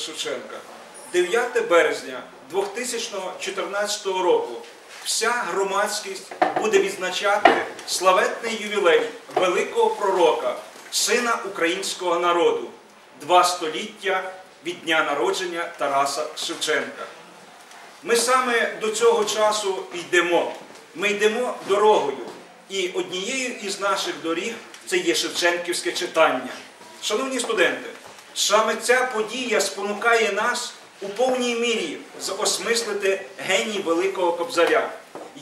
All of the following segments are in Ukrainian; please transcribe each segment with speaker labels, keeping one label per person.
Speaker 1: Шевченка. 9 березня 2014 року вся громадськість буде відзначати славетний ювілей великого пророка, сина українського народу, два століття від дня народження Тараса Шевченка. Ми саме до цього часу йдемо. Ми йдемо дорогою. І однією із наших доріг це є Шевченківське читання. Шановні студенти, саме ця подія спонукає нас у повній мірі осмислити геній Великого Кобзаря,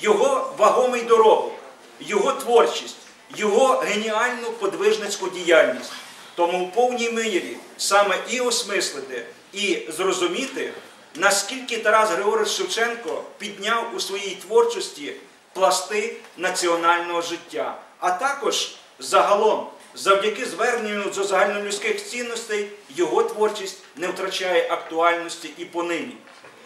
Speaker 1: його вагомий доробок, його творчість, його геніальну подвижницьку діяльність. Тому в повній мірі саме і осмислити, і зрозуміти, наскільки Тарас Григорович Шевченко підняв у своїй творчості пласти національного життя, а також загалом, завдяки зверненню до загальнолюдських цінностей, його творчість не втрачає актуальності і понині.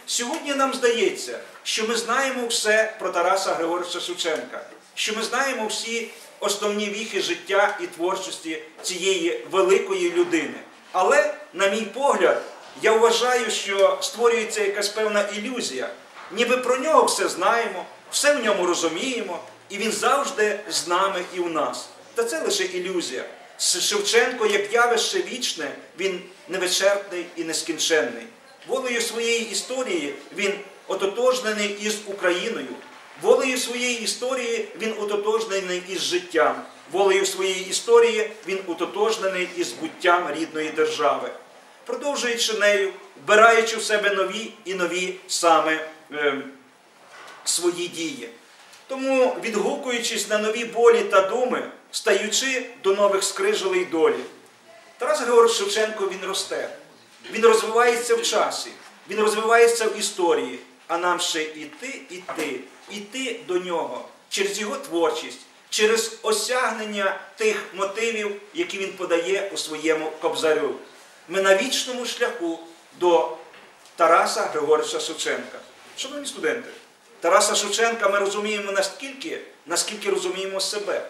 Speaker 1: Сьогодні нам здається, що ми знаємо все про Тараса Григоровича Шевченка, що ми знаємо всі основні віхи життя і творчості цієї великої людини. Але, на мій погляд, я вважаю, що створюється якась певна ілюзія. Ніби про нього все знаємо, все в ньому розуміємо, і він завжди з нами і у нас. Та це лише ілюзія. Шевченко, як явище вічне, він невичерпний і нескінченний. Волею своєї історії він ототожнений із Україною. Волею своєї історії він ототожнений із життям. Волею своєї історії він ототожнений із буттям рідної держави. Продовжуючи нею, вбираючи в себе нові і нові саме е, свої дії. Тому, відгукуючись на нові болі та думи, стаючи до нових скрижалей долі, Тарас Григорович Шевченко він росте, він розвивається в часі, він розвивається в історії, а нам ще іти, іти, іти до нього через його творчість, через осягнення тих мотивів, які він подає у своєму кобзарю. Ми на вічному шляху до Тараса Григоровича Шевченка. Шановні студенти, Тараса Шевченка ми розуміємо настільки, наскільки розуміємо себе.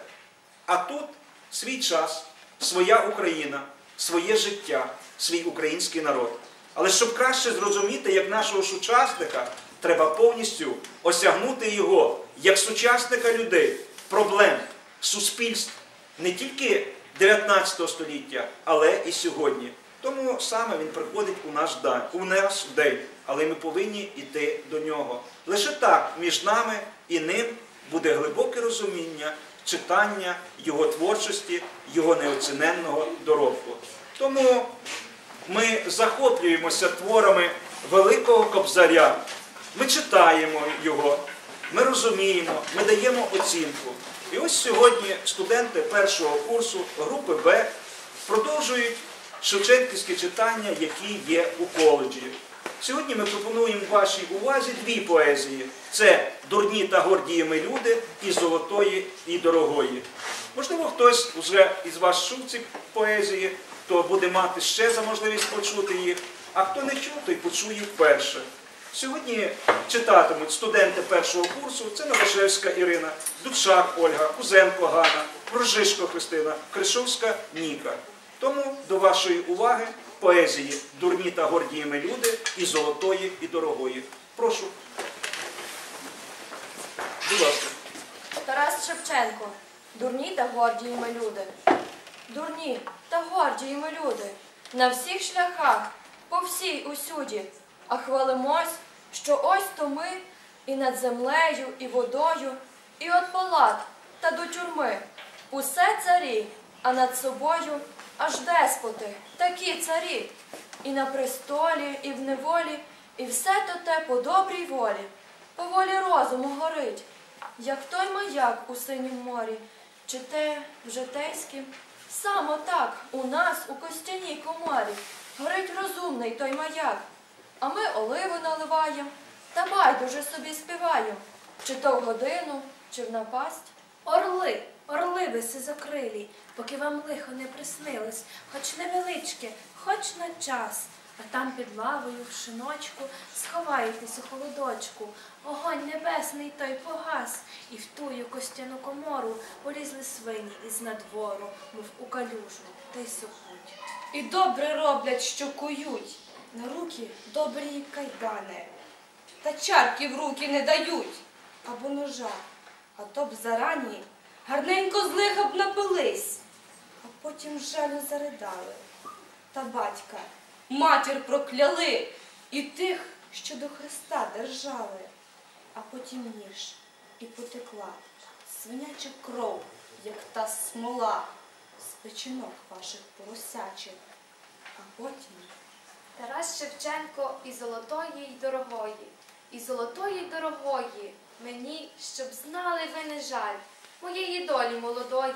Speaker 1: А тут свій час, своя Україна, своє життя, свій український народ. Але щоб краще зрозуміти, як нашого сучасника, треба повністю осягнути його як сучасника людей, проблем, суспільств не тільки 19 століття, але і сьогодні. Тому саме він приходить у наш день, у наш день, але ми повинні йти до нього. Лише так між нами і ним буде глибоке розуміння, читання його творчості, його неоціненного доробку. Тому ми захоплюємося творами Великого Кобзаря. Ми читаємо його, ми розуміємо, ми даємо оцінку. І ось сьогодні студенти першого курсу групи Б продовжують шевченківське читання, які є у коледжі. Сьогодні ми пропонуємо вашій увазі дві поезії: це дурні та гордіями люди і золотої і дорогої. Можливо, хтось вже із вас чув ці поезії, то буде мати ще за можливість почути їх, а хто не чув, той почує вперше. Сьогодні читатимуть студенти першого курсу, це Новошевська Ірина, Дучак Ольга, Кузенко Ганна, Рожишко Христина, Кришовська Ніка. Тому до вашої уваги поезії Дурні та гордіями люди і золотої, і дорогої. Прошу. Будь ласка.
Speaker 2: Тарас Шевченко. Дурні та горді люди. Дурні та горді ми люди. На всіх шляхах, по всій усюді. А хвалимось, що ось то ми і над землею, і водою, і от палат та до тюрми. Усе царі, а над собою аж деспоти, такі царі. І на престолі, і в неволі, і все то те по добрій волі, по волі розуму горить, як той маяк у синім морі, чи те в житейськім. Саме так у нас у костяній коморі горить розумний той маяк. А ми оливу наливаєм та байдуже собі співаєм, чи то в годину, чи в напасть.
Speaker 3: Орли, орли ви сизокрилі, поки вам лихо не приснилось, хоч невеличке, хоч на час. А там під лавою в шиночку сховаєтесь у холодочку. Огонь небесний той погас, і в тую костяну комору полізли свині із надвору, мов у калюжу, та й сохуть.
Speaker 4: І добре роблять, що кують. На руки добрі кайдани. Та чарки в руки не дають. Або ножа. А то б зарані гарненько з лиха б напились, а потім жалю заридали. Та батька, матір прокляли і тих, що до Христа держали. А потім ніж і потекла свиняча кров, як та смола з печінок ваших поросячих. А потім
Speaker 5: Тарас Шевченко і золотої й дорогої, і золотої й дорогої, мені, щоб знали ви не жаль, моєї долі молодої,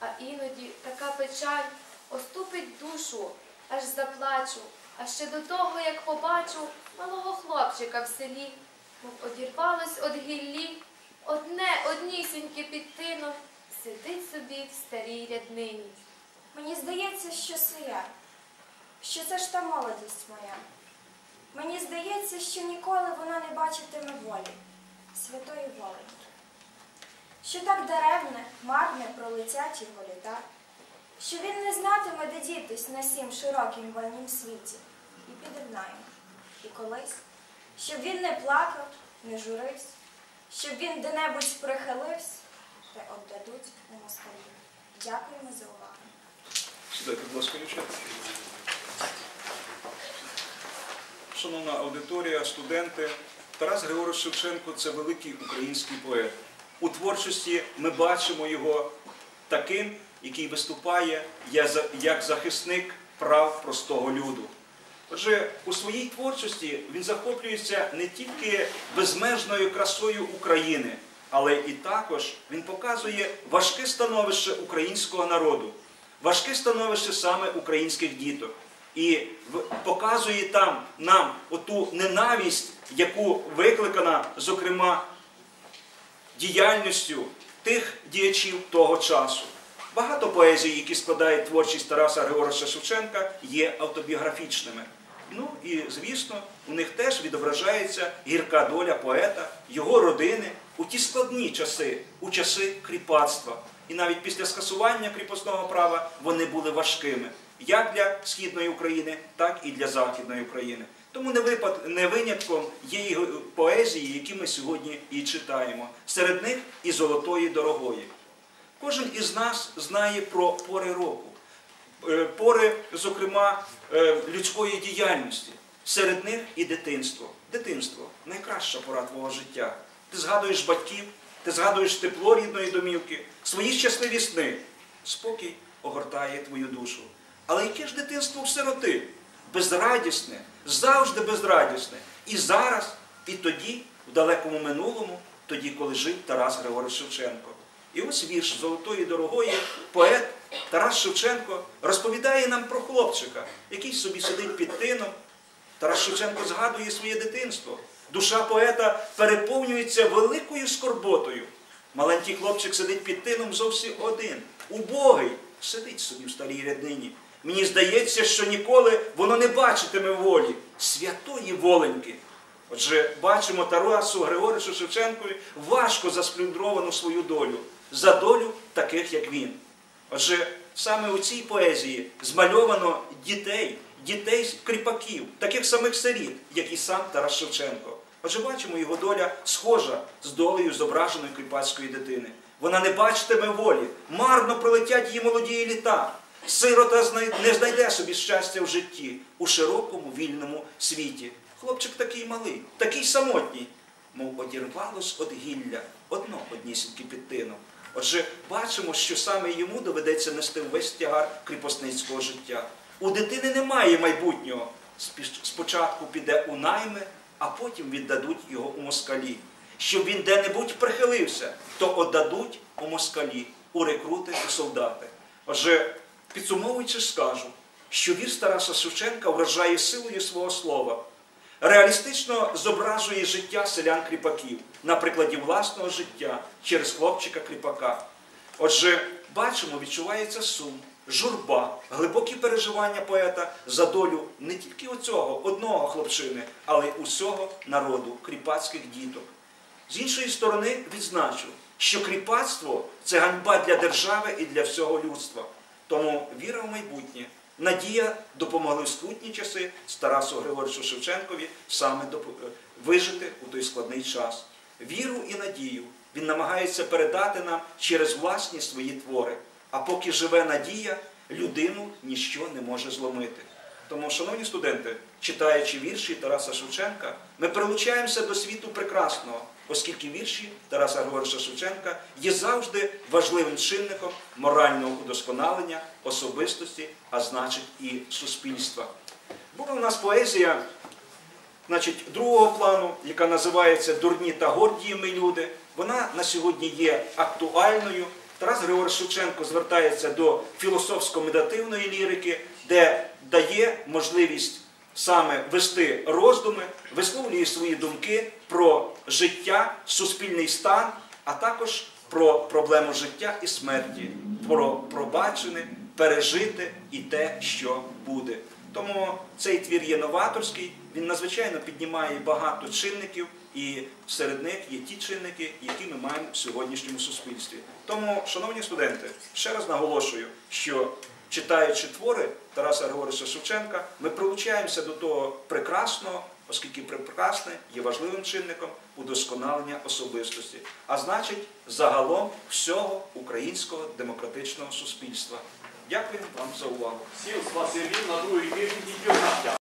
Speaker 5: а іноді така печаль оступить душу, аж заплачу, а ще до того, як побачу малого хлопчика в селі, мов одірвалось од гіллі, одне однісіньке під тином, сидить собі в старій ряднині.
Speaker 6: Мені здається, що це я, що це ж та молодість моя. Мені здається, що ніколи вона не бачитиме волі, святої воленьки. Що так даремне, марне пролетять його літа, що він не знатиме, де дітись на сім широкім вольнім світі, і піде в найм. І колись, щоб він не плакав, не журився, щоб він де-небудь прихилився, та отдадуть на москалі. Дякуємо за увагу.
Speaker 1: Сідайте, будь ласка. Шановна аудиторія, студенти, Тарас Григорович Шевченко це великий український поет. У творчості ми бачимо його таким, який виступає як захисник прав простого люду. Отже, у своїй творчості він захоплюється не тільки безмежною красою України, але і також він показує важке становище українського народу, важке становище саме українських діток. І показує там нам оту ненависть, яку викликана, зокрема, діяльністю тих діячів того часу. Багато поезій, які складають творчість Тараса Григоровича Шевченка, є автобіографічними. Ну і звісно, у них теж відображається гірка доля поета, його родини у ті складні часи, у часи кріпацтва. І навіть після скасування кріпосного права вони були важкими як для східної України, так і для західної України. Тому не, випад, не винятком є і поезії, які ми сьогодні і читаємо. Серед них і золотої дорогої. Кожен із нас знає про пори року, Е, пори, зокрема, е, людської діяльності. Серед них і дитинство. Дитинство найкраща пора твого життя. Ти згадуєш батьків, ти згадуєш тепло рідної домівки, свої щасливі сни. Спокій огортає твою душу. Але яке ж дитинство в сироти? Безрадісне, завжди безрадісне. І зараз, і тоді, в далекому минулому, тоді, коли жив Тарас Григорович Шевченко. І ось вірш золотої дорогої, поет Тарас Шевченко розповідає нам про хлопчика, який собі сидить під тином. Тарас Шевченко згадує своє дитинство. Душа поета переповнюється великою скорботою. Маленький хлопчик сидить під тином зовсім один, убогий, сидить собі в старій ряднині. Мені здається, що ніколи воно не бачитиме волі, святої воленьки. Отже, бачимо Тарасу Григоровичу Шевченкові важко засплюндровану свою долю, за долю таких, як він. Отже, саме у цій поезії змальовано дітей, дітей кріпаків, таких самих сиріт, як і сам Тарас Шевченко. Отже, бачимо, його доля схожа з долею зображеної кріпацької дитини. Вона не бачитиме волі, марно пролетять її молоді літа. Сирота не знайде собі щастя в житті у широкому вільному світі. Хлопчик такий малий, такий самотній, мов одірвалось від гілля, одно однісіньке під тином. Отже, бачимо, що саме йому доведеться нести весь тягар кріпосницького життя. У дитини немає майбутнього. Спочатку піде у найми, а потім віддадуть його у москалі. Щоб він де-небудь прихилився, то отдадуть у москалі, у рекрути і солдати. Отже, підсумовуючи, скажу, що вірш Тараса Шевченка вражає силою свого слова реалістично зображує життя селян-кріпаків на прикладі власного життя через хлопчика-кріпака. Отже, бачимо, відчувається сум, журба, глибокі переживання поета за долю не тільки оцього одного хлопчини, але й усього народу, кріпацьких діток. З іншої сторони, відзначу, що кріпацтво це ганьба для держави і для всього людства. Тому віра в майбутнє, надія допомогли в скрутні часи з Тарасу Григоровичу Шевченкові саме е, вижити у той складний час. Віру і надію він намагається передати нам через власні свої твори. А поки живе надія, людину ніщо не може зломити. Тому, шановні студенти, читаючи вірші Тараса Шевченка, ми прилучаємося до світу прекрасного, оскільки вірші Тараса Григоровича Шевченка є завжди важливим чинником морального удосконалення особистості, а значить і суспільства. Була у нас поезія значить, другого плану, яка називається Дурні та гордії ми люди. Вона на сьогодні є актуальною. Тарас Григорович Шевченко звертається до філософсько-медитативної лірики, де дає можливість саме вести роздуми, висловлює свої думки про життя, суспільний стан, а також про проблему життя і смерті, про пробачене, пережити і те, що буде. Тому цей твір є новаторський, він надзвичайно піднімає багато чинників, і серед них є ті чинники, які ми маємо в сьогоднішньому суспільстві. Тому, шановні студенти, ще раз наголошую, що читаючи твори Тараса Григоровича Шевченка, ми прилучаємося до того прекрасного, оскільки прекрасне є важливим чинником удосконалення особистості, а значить, загалом всього українського демократичного суспільства. Дякую вам за увагу.
Speaker 7: Сіл спасибі на другий тиждень